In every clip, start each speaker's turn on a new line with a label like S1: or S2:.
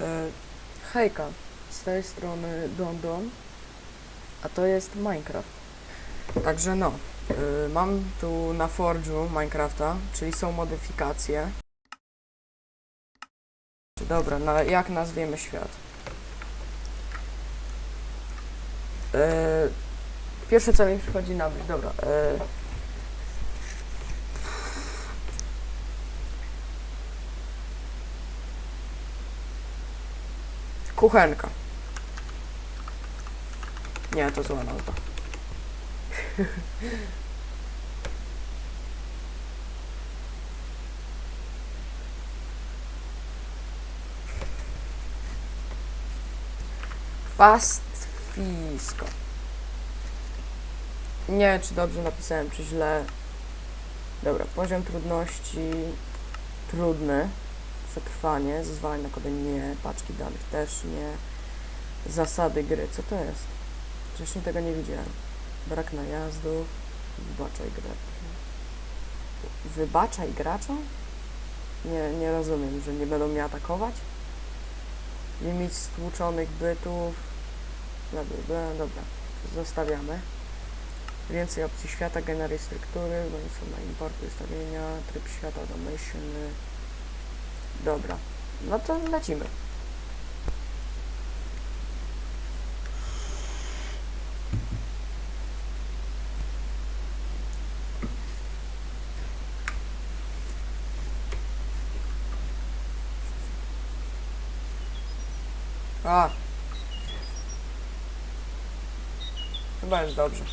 S1: E, hejka, z tej strony Don Don, a to jest Minecraft. Także no, y, mam tu na Forge'u Minecrafta, czyli są modyfikacje. Dobra, na, jak nazwiemy świat? E, pierwsze co mi przychodzi na myśl, dobra. Kuchenka. Nie, to zła nazwa. Pastwisko. Nie wiem, czy dobrze napisałem, czy źle. Dobra, poziom trudności trudny. Przetrwanie, zezwalanie na kody nie, paczki danych też nie. Zasady gry, co to jest? Wcześniej tego nie widziałem. Brak najazdów, wybaczaj graczom. Wybaczaj graczom? Nie, nie rozumiem, że nie będą mnie atakować? Limit stłuczonych bytów. Bla, bla, dobra, zostawiamy. Więcej opcji świata, generuj struktury, bo są na importu ustawienia, tryb świata domyślny. Dobra, no to lecimy. A. Chyba jest dobrze.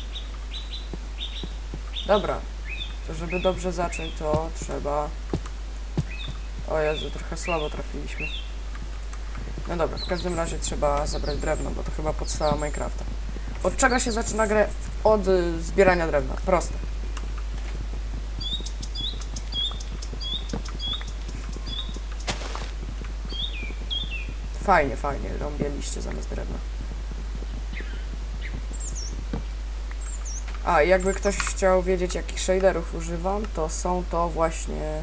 S1: Dobra. To żeby dobrze zacząć, to trzeba... O Jezu, trochę słabo trafiliśmy. No dobra, w każdym razie trzeba zabrać drewno, bo to chyba podstawa Minecrafta. Od czego się zaczyna grę? Od y, zbierania drewna. Proste. Fajnie, fajnie. Rąbię liście zamiast drewna. A, jakby ktoś chciał wiedzieć, jakich shaderów używam, to są to właśnie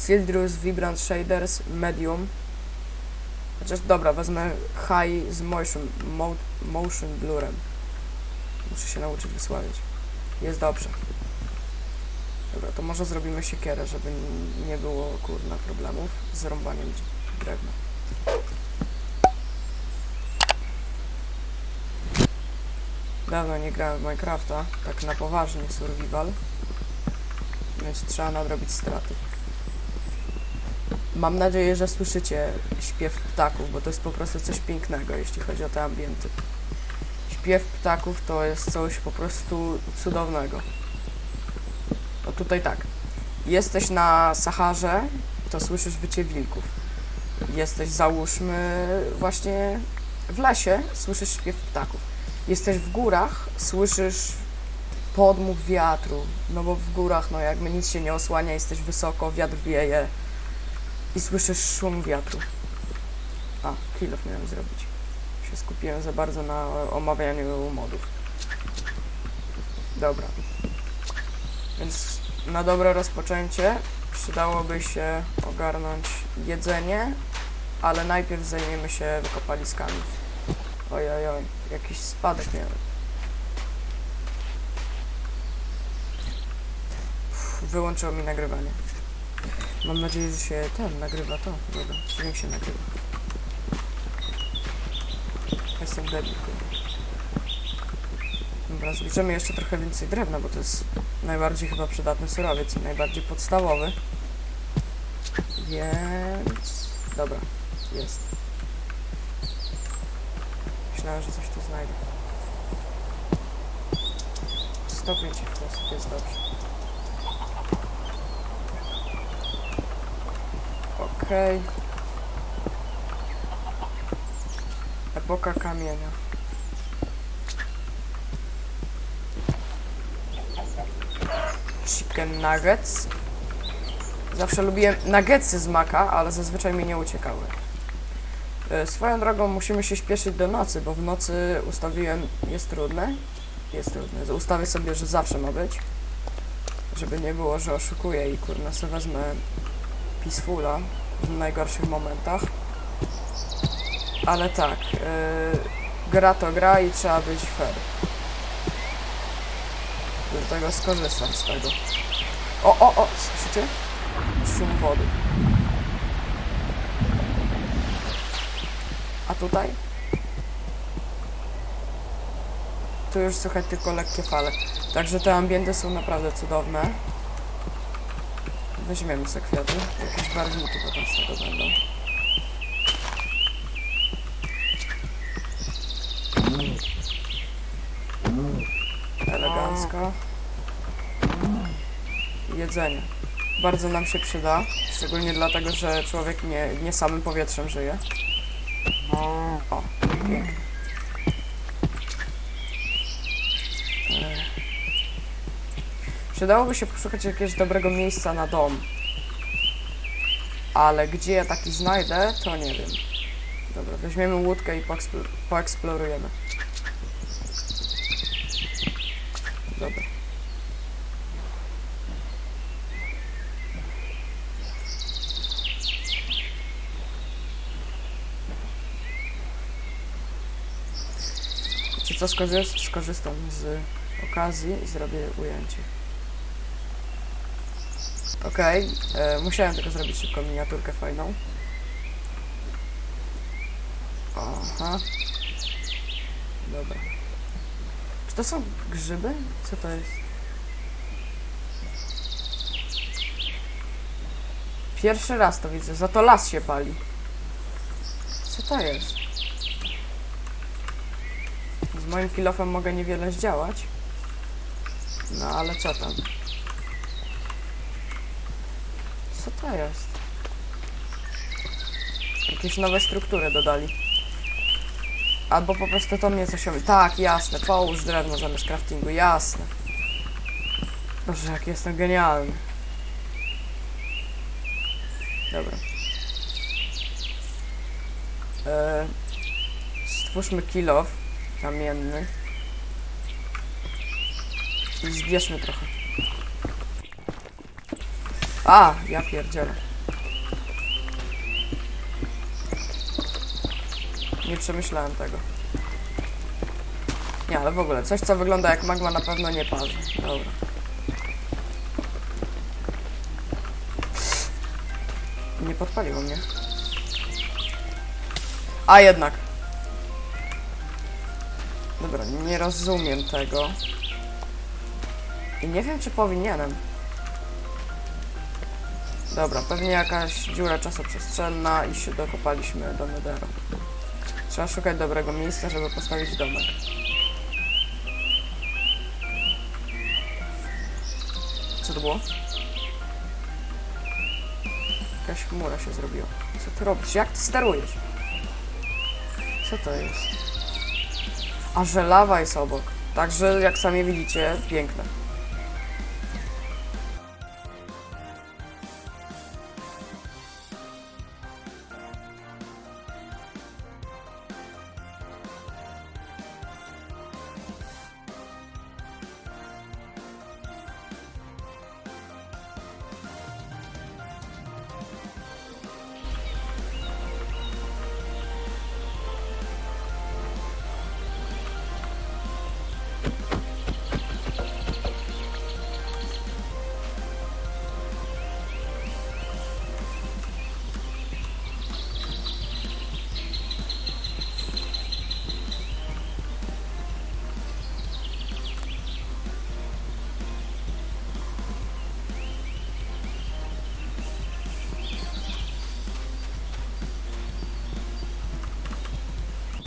S1: Sildrus Vibrant Shaders Medium. Chociaż dobra, wezmę High z Motion, mo, motion Blurem. Muszę się nauczyć wysławiać. Jest dobrze. Dobra, to może zrobimy siekierę, żeby nie było kurna problemów z rąbaniem drewna. Dawno nie grałem w Minecrafta, tak na poważnie survival. Więc trzeba nadrobić straty. Mam nadzieję, że słyszycie śpiew ptaków, bo to jest po prostu coś pięknego, jeśli chodzi o te ambienty. Śpiew ptaków to jest coś po prostu cudownego. O tutaj tak. Jesteś na Saharze, to słyszysz wycie wilków. Jesteś, załóżmy, właśnie w lesie, słyszysz śpiew ptaków. Jesteś w górach, słyszysz podmuch wiatru, no bo w górach, no jakby nic się nie osłania, jesteś wysoko, wiatr wieje i słyszysz szum wiatru. A, kilof miałem zrobić. Się skupiłem za bardzo na omawianiu modów. Dobra. Więc na dobre rozpoczęcie przydałoby się ogarnąć jedzenie, ale najpierw zajmiemy się wykopaliskami. Oj, oj, oj, jakiś spadek miałem. Wyłączyło mi nagrywanie. Mam nadzieję, że się ten nagrywa to. Dobra, dźwięk się nagrywa. Jestem debil. Dobra, zbierzemy jeszcze trochę więcej drewna, bo to jest najbardziej chyba przydatny surowiec i najbardziej podstawowy. Więc... Dobra, jest. Myślałem, że coś tu znajdę. 105 osób jest dobrze. Okej. Epoka kamienia. Chicken nuggets. Zawsze lubiłem nuggetsy z maka, ale zazwyczaj mi nie uciekały. E, Swoją drogą musimy się śpieszyć do nocy, bo w nocy ustawiłem, jest trudne, jest trudne, ustawię sobie, że zawsze ma być, żeby nie było, że oszukuję i kurna sobie wezmę Peacefula w najgorszych momentach. Ale tak, yy, gra to gra i trzeba być fair. Dlatego skorzystam z tego. O, o, o, słyszycie? Szum wody. A tutaj? Tu już słychać tylko lekkie fale. Także te ambienty są naprawdę cudowne. Weźmiemy sobie kwiaty. Jakieś barwniki potem z tego będą. Elegancko. Jedzenie. Bardzo nam się przyda. Szczególnie dlatego, że człowiek nie, nie samym powietrzem żyje. O, pięknie. Przydałoby się poszukać jakiegoś dobrego miejsca na dom. Ale gdzie ja taki znajdę, to nie wiem. Dobra, weźmiemy łódkę i poekspl- poeksplorujemy. Dobra. Czy co skorzy- skorzystam z okazji i zrobię ujęcie. Okej, e, musiałem tylko zrobić szybko miniaturkę fajną. Aha. Dobra. Czy to są grzyby? Co to jest? Pierwszy raz to widzę, za to las się pali. Co to jest? Z moim kilofem mogę niewiele zdziałać. No ale co tam? Jest? Jakieś nowe struktury dodali. Albo po prostu to mnie coś Tak, jasne, połóż drewno zamiast craftingu, jasne. Boże, jak jestem genialny. Dobra. E, stwórzmy kilof kamienny. I zbierzmy trochę. A, ja pierdzielę. Nie przemyślałem tego. Nie, ale w ogóle, coś co wygląda jak magma na pewno nie parzy. Dobra. Nie podpaliło mnie. A jednak. Dobra, nie rozumiem tego. I nie wiem, czy powinienem. Dobra, pewnie jakaś dziura czasoprzestrzenna i się dokopaliśmy do Netheru. Trzeba szukać dobrego miejsca, żeby postawić domek. Co to było? Jakaś chmura się zrobiła. Co ty robisz? Jak ty sterujesz? Co to jest? A że lawa jest obok. Także, jak sami widzicie, piękne.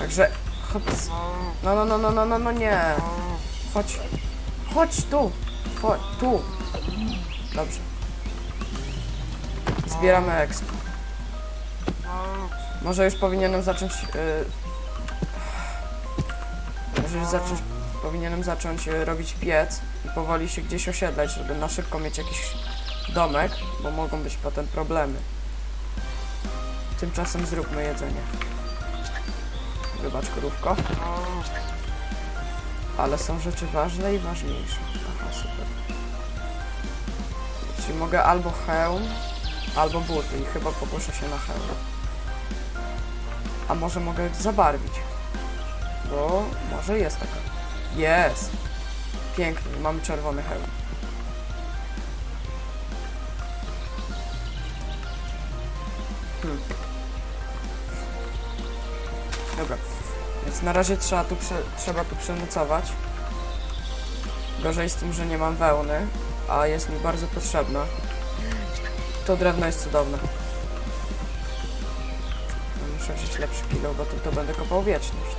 S1: Także chodź. No, no, no, no, no, no, no nie. Chodź. Chodź tu. Chodź tu. Dobrze. Zbieramy exp. Może już powinienem zacząć. y, może już zacząć. Powinienem zacząć y, robić piec i powoli się gdzieś osiedlać, żeby na szybko mieć jakiś domek, bo mogą być potem problemy. Tymczasem zróbmy jedzenie. Wybacz krówko. Ale są rzeczy ważne i ważniejsze. Aha, super. Czyli mogę albo hełm, albo buty i chyba poproszę się na hełm. A może mogę zabarwić? Bo może jest taka. Jest! Piękny, mamy czerwony hełm. Na razie trzeba tu, prze, trzeba tu przenocować. Gorzej z tym, że nie mam wełny, a jest mi bardzo potrzebna. To drewno jest cudowne. No, Muszę wziąć lepszy kilo, bo tym to będę kopał wieczność.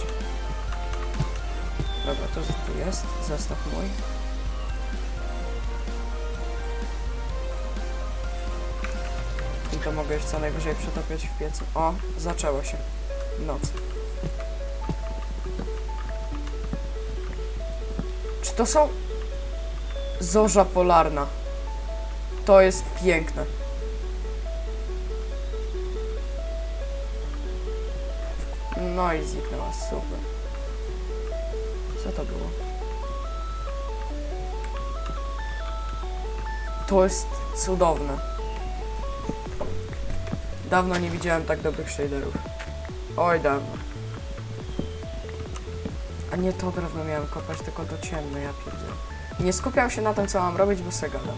S1: Dobra, to tu jest, zestaw mój. I to mogę już co najwyżej przetopiać w piecu. O, zaczęło się. Noc. To są... Zorza polarna. To jest piękne. No i zniknęła, super. Co to było? To jest cudowne. Dawno nie widziałem tak dobrych shaderów. Oj, dawno. A nie to drewno miałem kopać, tylko to ciemne, ja pierdzielę. Nie skupiam się na tym, co mam robić, bo se gadam.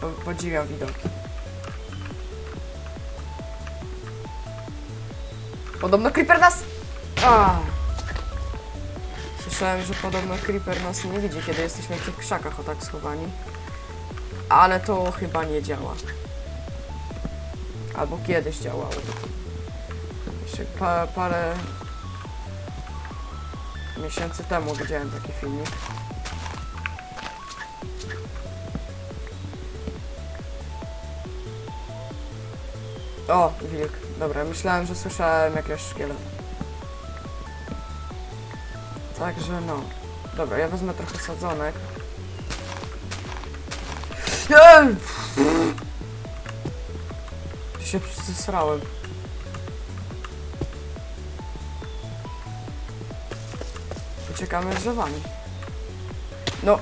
S1: Po, podziwiam widoki. Podobno Creeper nas... A. Słyszałem, że podobno Creeper nas nie widzi, kiedy jesteśmy w tych krzakach o tak schowani. Ale to chyba nie działa. Albo kiedyś działało. Jeszcze pa, parę miesięcy temu widziałem taki filmik. O, wilk. Dobra, myślałem, że słyszałem jakiegoś szkieleta. Także no. Dobra, ja wezmę trochę sadzonek. Ej! Się zesrałem. Uciekamy drzewami. No,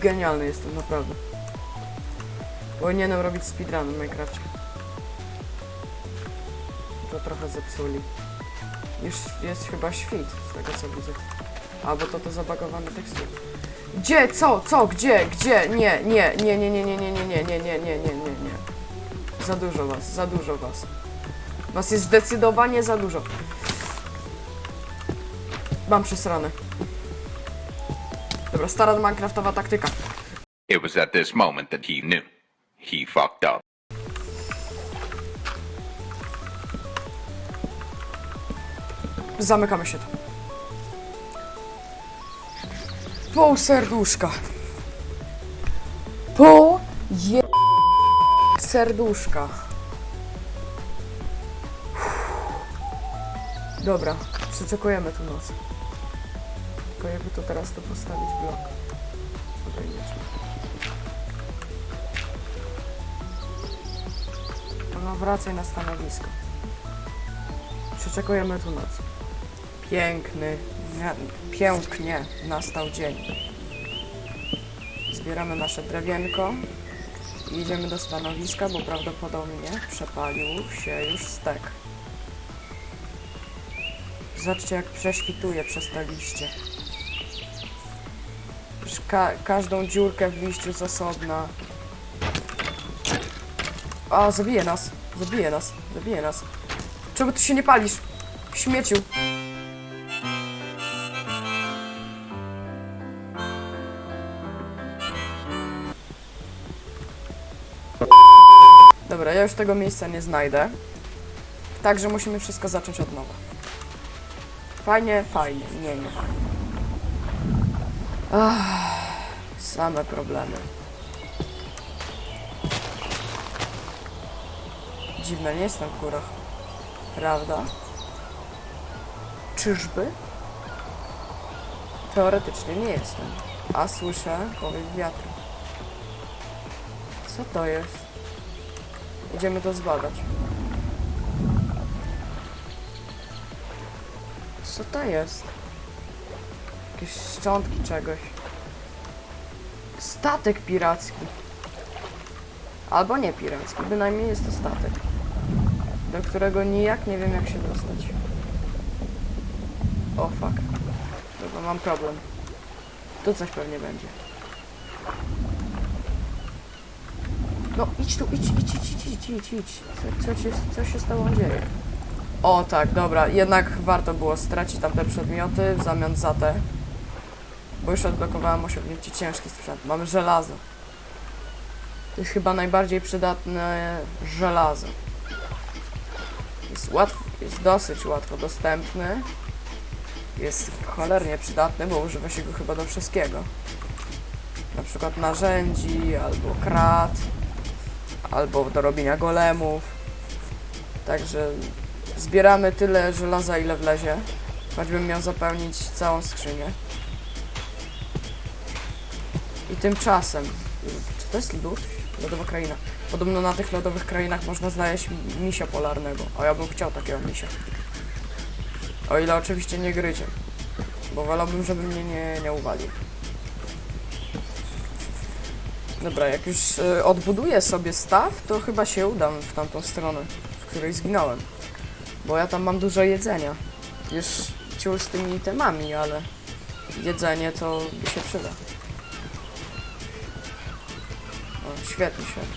S1: genialny jestem, naprawdę. Powinienem robić speedrun w Minecrafcie. To trochę zepsuli. Już jest chyba świt, z tego co widzę. Albo to to zabagowane tekstur. Gdzie? Co? Co? Gdzie? Gdzie? Nie, nie, nie, nie, nie, nie, nie, nie, nie, nie, nie, nie, nie, nie, nie. Za dużo was, za dużo was. Was jest zdecydowanie za dużo. Mam przesrane. Dobra, stara Minecraftowa taktyka.
S2: It was at this moment that he knew. He fucked up.
S1: Zamykamy się tu. Pół serduszka. Pół je... serduszka. Dobra, przeczekujemy tu noc. Tylko jakby to teraz tu postawić blok. No wracaj na stanowisko. Przeczekujemy tu noc. Piękny, nie- pięknie nastał dzień. Zbieramy nasze drewienko i idziemy do stanowiska, bo prawdopodobnie przepalił się już stek. Zobaczcie, jak prześwituje przez te liście. Ka każdą dziurkę w liściu z osobna. A, zabije nas, zabije nas, zabije nas. Czemu ty się nie palisz? Śmieciu. Dobra, ja już tego miejsca nie znajdę. Także musimy wszystko zacząć od nowa. Fajnie, fajnie. Nie, nie fajnie. Ach, same problemy. Dziwne, nie jestem w górach. Prawda? Czyżby? Teoretycznie nie jestem. A słyszę powiew wiatru. Co to jest? Idziemy to zbadać. Co to jest? Jakieś szczątki czegoś. Statek piracki. Albo nie piracki, bynajmniej jest to statek. do którego nijak nie wiem jak się dostać. O fuck. Dobra, mam problem. Tu coś pewnie będzie. No idź tu, idź, idź, idź, idź, idź, idź. Co, co, się, co się z tobą dzieje? O tak, dobra, jednak warto było stracić tamte przedmioty w zamian za te. Bo już odblokowałem osiągnięcie ciężki sprzęt. Mamy żelazo. To jest chyba najbardziej przydatne żelazo. Jest, łatw, jest dosyć łatwo dostępny. Jest cholernie przydatny, bo używa się go chyba do wszystkiego. Na przykład narzędzi, albo krat, albo do robienia golemów. Także zbieramy tyle żelaza, ile wlezie. Choćbym miał zapełnić całą skrzynię. I tymczasem, czy to jest lód? Lodowa kraina. Podobno na tych lodowych krainach można znaleźć mi- misia polarnego. A ja bym chciał takiego misia. O ile oczywiście nie gryzie. Bo wolałbym, żeby mnie nie, nie uwalił. Dobra, jak już y, odbuduję sobie staw, to chyba się udam w tamtą stronę, w której zginąłem. Bo ja tam mam dużo jedzenia. Już ciul z tymi temami, ale jedzenie to by się przyda. Świetnie, świetnie.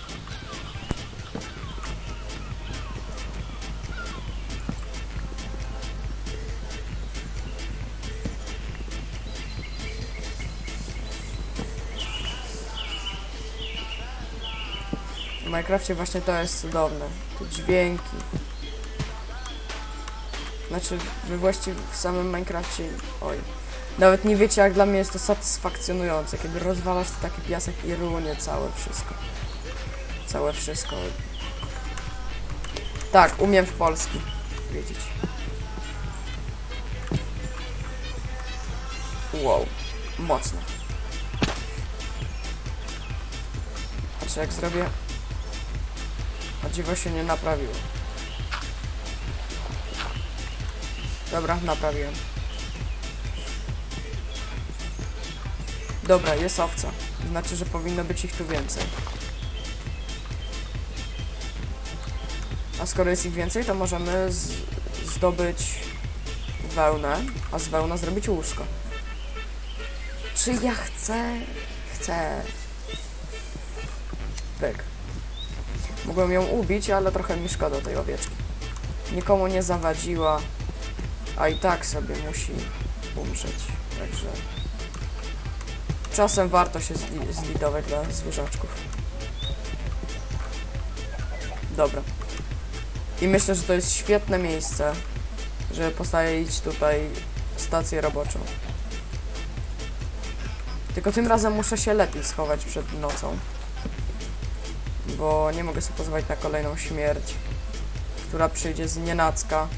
S1: W Minecrafcie właśnie to jest cudowne. Te dźwięki. Znaczy, wy właściwie w samym Minecrafcie... Oj. Nawet nie wiecie, jak dla mnie jest to satysfakcjonujące, kiedy rozwalasz to taki piasek i runie całe wszystko. Całe wszystko. Tak, umiem w polski. Wiedzieć. Wow. Mocno. Znaczy, jak zrobię... A dziwo się nie naprawiło. Dobra, naprawiłem. Dobra, jest owca. Znaczy, że powinno być ich tu więcej. A skoro jest ich więcej, to możemy zdobyć wełnę, a z wełna zrobić łóżko. Czy ja chcę? Chcę. Pyk. Mogłem ją ubić, ale trochę mi szkoda tej owieczki. Nikomu nie zawadziła, a i tak sobie musi umrzeć. Także czasem warto się zli zlidować dla zwierzaczków. Dobra. I myślę, że to jest świetne miejsce, żeby postawić tutaj stację roboczą. Tylko tym razem muszę się lepiej schować przed nocą bo nie mogę sobie pozwolić na kolejną śmierć, która przyjdzie z nienacka.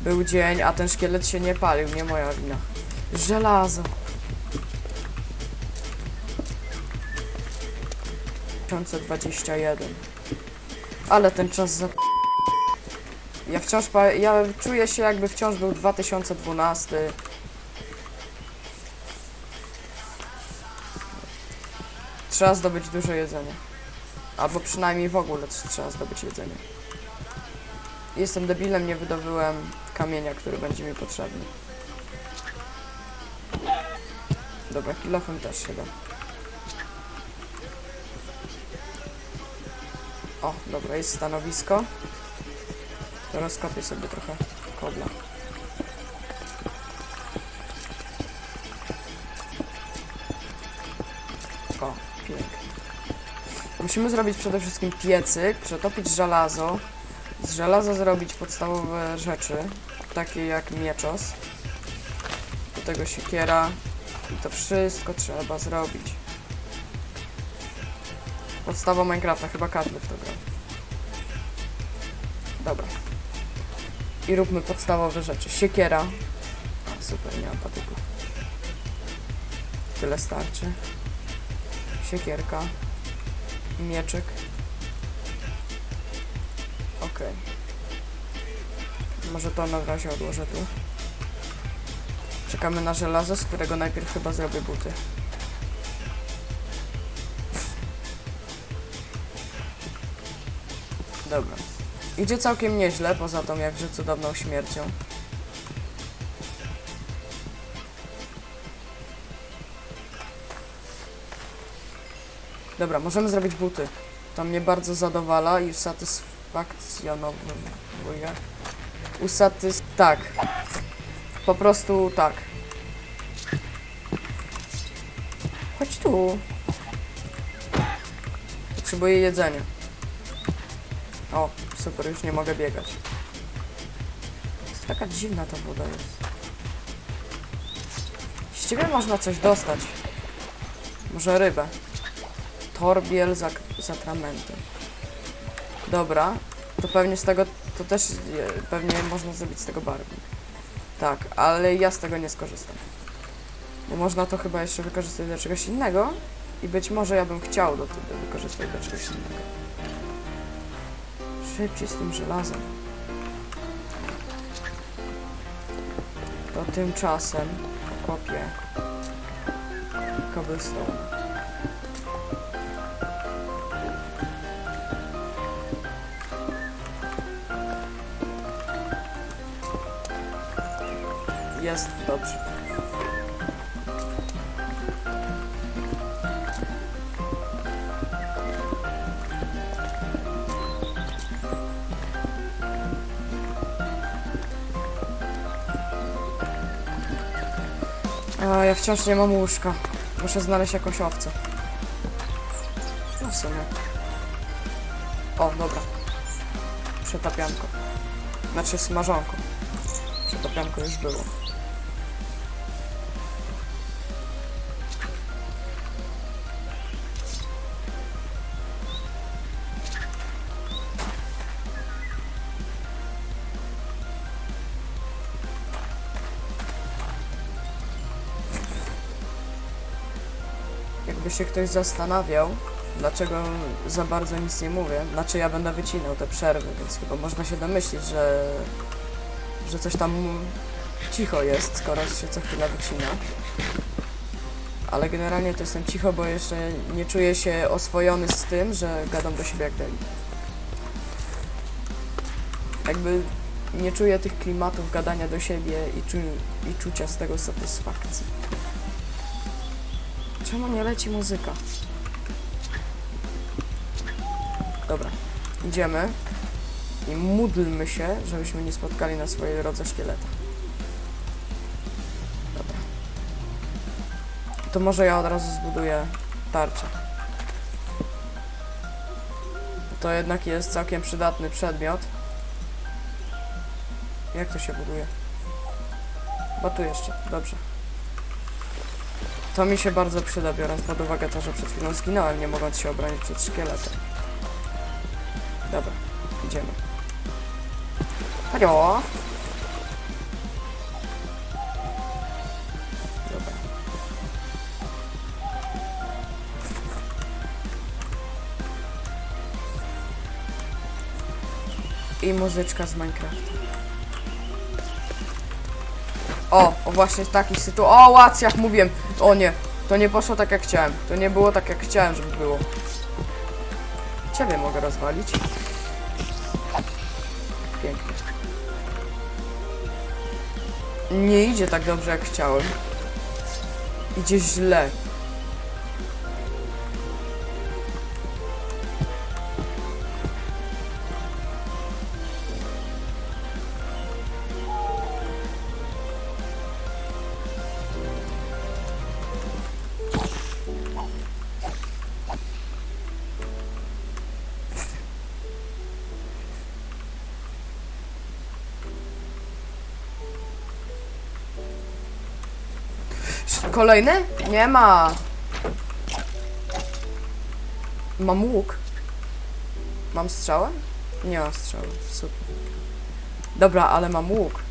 S1: Był dzień, a ten szkielet się nie palił, nie moja wina. Żelazo. 2021. Ale ten czas za... Ja wciąż... pa- Ja czuję się jakby wciąż był 2012. Trzeba zdobyć dużo jedzenia. Albo przynajmniej w ogóle tr- trzeba zdobyć jedzenie. Jestem debilem, nie wydobyłem kamienia, który będzie mi potrzebny. Dobra, kilofem też się da. O, dobra, jest stanowisko. To rozkopię sobie trochę kobla. O, pięknie. Musimy zrobić przede wszystkim piecyk, przetopić żelazo. Z żelaza zrobić podstawowe rzeczy, takie jak mieczos. Do tego siekiera. To wszystko trzeba zrobić. Podstawa Minecrafta, chyba każdy to gra. Dobra. I róbmy podstawowe rzeczy. Siekiera. A, super, nie mam patyków. Tyle starczy siekierka, mieczyk. Okej. Może to na razie odłożę tu. Czekamy na żelazo, z którego najpierw chyba zrobię buty. Dobra. Idzie całkiem nieźle, poza tą jakże cudowną śmiercią. Dobra, możemy zrobić buty. To mnie bardzo zadowala i usatysfakcjonowuje. Usatys... tak. Po prostu tak. Potrzebuję jedzenia. O, super, już nie mogę biegać. Taka dziwna ta woda jest. Z ciebie można coś dostać. Może rybę. Torbiel z, ak- z atramentem. Dobra, to pewnie z tego, to też e, pewnie można zrobić z tego barwnik. Tak, ale ja z tego nie skorzystam. Można to chyba jeszcze wykorzystać do czegoś innego i być może ja bym chciał do tego wykorzystać do czegoś innego. Szybciej z tym żelazem. To tymczasem kopię cobblestone. Jest dobrze. A ja wciąż nie mam łóżka. Muszę znaleźć jakąś owcę. No w sumie. O, dobra. Przetapianko. Znaczy smażonko. Przetapianko już było. Się ktoś zastanawiał, dlaczego za bardzo nic nie mówię, znaczy ja będę wycinał te przerwy, więc chyba można się domyślić, że, że coś tam cicho jest, skoro się co chwilę wycina. Ale generalnie to jestem cicho, bo jeszcze nie czuję się oswojony z tym, że gadam do siebie jak deli. Jakby nie czuję tych klimatów gadania do siebie i, czu i czucia z tego satysfakcji. Czemu nie leci muzyka? Dobra, idziemy i módlmy się, żebyśmy nie spotkali na swojej drodze szkieleta. Dobra. To może ja od razu zbuduję tarczę. To jednak jest całkiem przydatny przedmiot. Jak to się buduje? Bo tu jeszcze, dobrze. To mi się bardzo przyda, biorąc pod uwagę to, że przed chwilą zginąłem, nie mogąc się obronić przed szkieletem. Dobra, idziemy. Halo? Dobra. I muzyczka z Minecrafta. O, o właśnie taki sytu. O, łacjach mówiłem. O nie, to nie poszło tak jak chciałem. To nie było tak jak chciałem, żeby było. Ciebie mogę rozwalić. Pięknie. Nie idzie tak dobrze jak chciałem. Idzie źle. Kolejny? Nie ma. Mam łuk. Mam strzałę? Nie mam strzały. Super. Dobra, ale mam łuk.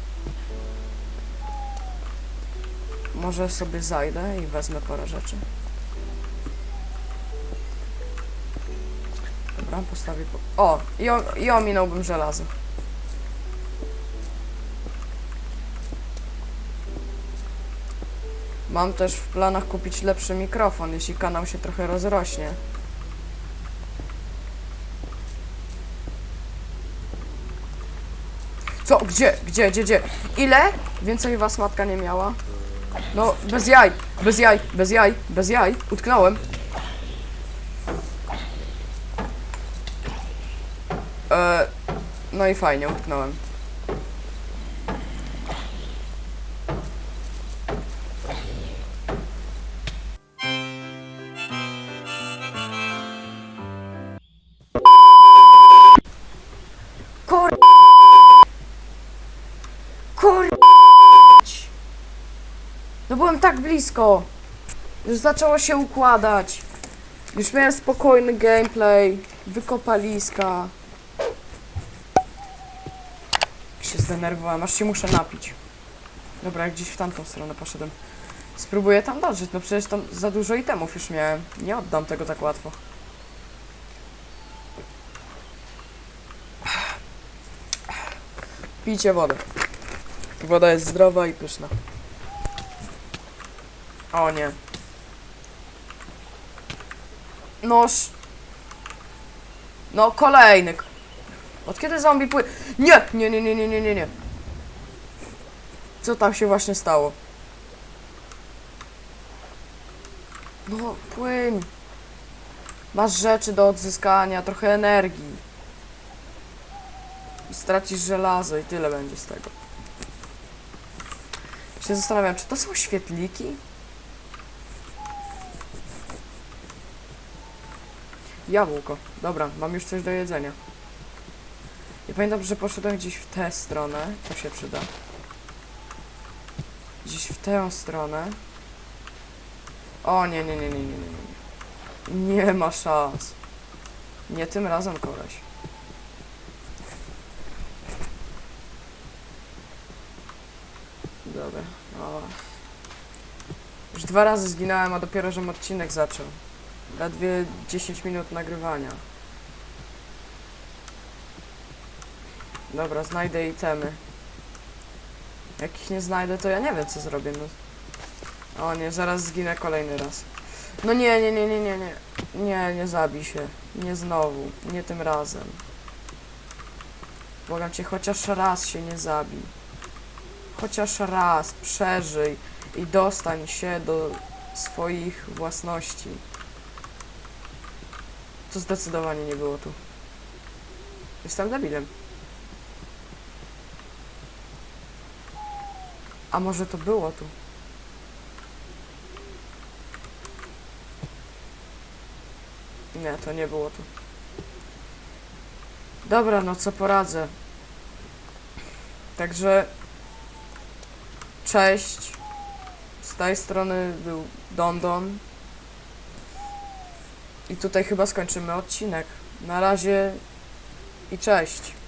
S1: Może sobie zajdę i wezmę parę rzeczy. Dobra, postawię po... O! I, o, i ominąłbym żelazo. Mam też w planach kupić lepszy mikrofon, jeśli kanał się trochę rozrośnie. Co? Gdzie? Gdzie? Gdzie? Gdzie? Ile? Więcej was matka nie miała? No, bez jaj, bez jaj, bez jaj, bez jaj. Utknąłem. E, no i fajnie, utknąłem. Tak blisko. Już zaczęło się układać. Już miałem spokojny gameplay. Wykopaliska. Się zdenerwowałem, aż się muszę napić. Dobra, jak gdzieś w tamtą stronę poszedłem. Spróbuję tam dotrzeć, no przecież tam za dużo itemów już miałem. Nie oddam tego tak łatwo. Pijcie wodę. Woda jest zdrowa i pyszna. O nie. Noż. No, kolejny. Od kiedy zombie pły... Nie! Nie, nie, nie, nie, nie, nie, nie. Co tam się właśnie stało? No, płyń. Masz rzeczy do odzyskania, trochę energii. Stracisz żelazo i tyle będzie z tego. Się zastanawiam, czy to są świetliki? Jabłko. Dobra, mam już coś do jedzenia. I pamiętam, że poszedłem gdzieś w tę stronę. To się przyda. Gdzieś w tę stronę. O nie, nie, nie, nie, nie, nie, nie. Nie ma szans. Nie tym razem, koleś. Dobra. O. Już dwa razy zginąłem, a dopiero, żem odcinek zaczął. Ledwie 10 minut nagrywania. Dobra, znajdę itemy. Jak ich nie znajdę, to ja nie wiem, co zrobię. No. O nie, zaraz zginę kolejny raz. No nie, nie, nie, nie, nie, nie. Nie, nie zabij się. Nie znowu. Nie tym razem. Błagam cię, chociaż raz się nie zabij. Chociaż raz przeżyj i dostań się do swoich własności. To zdecydowanie nie było tu. Jestem debilem. A może to było tu? Nie, to nie było tu. Dobra, no co poradzę. Także cześć. Z tej strony był Dondon. I tutaj chyba skończymy odcinek. Na razie i cześć.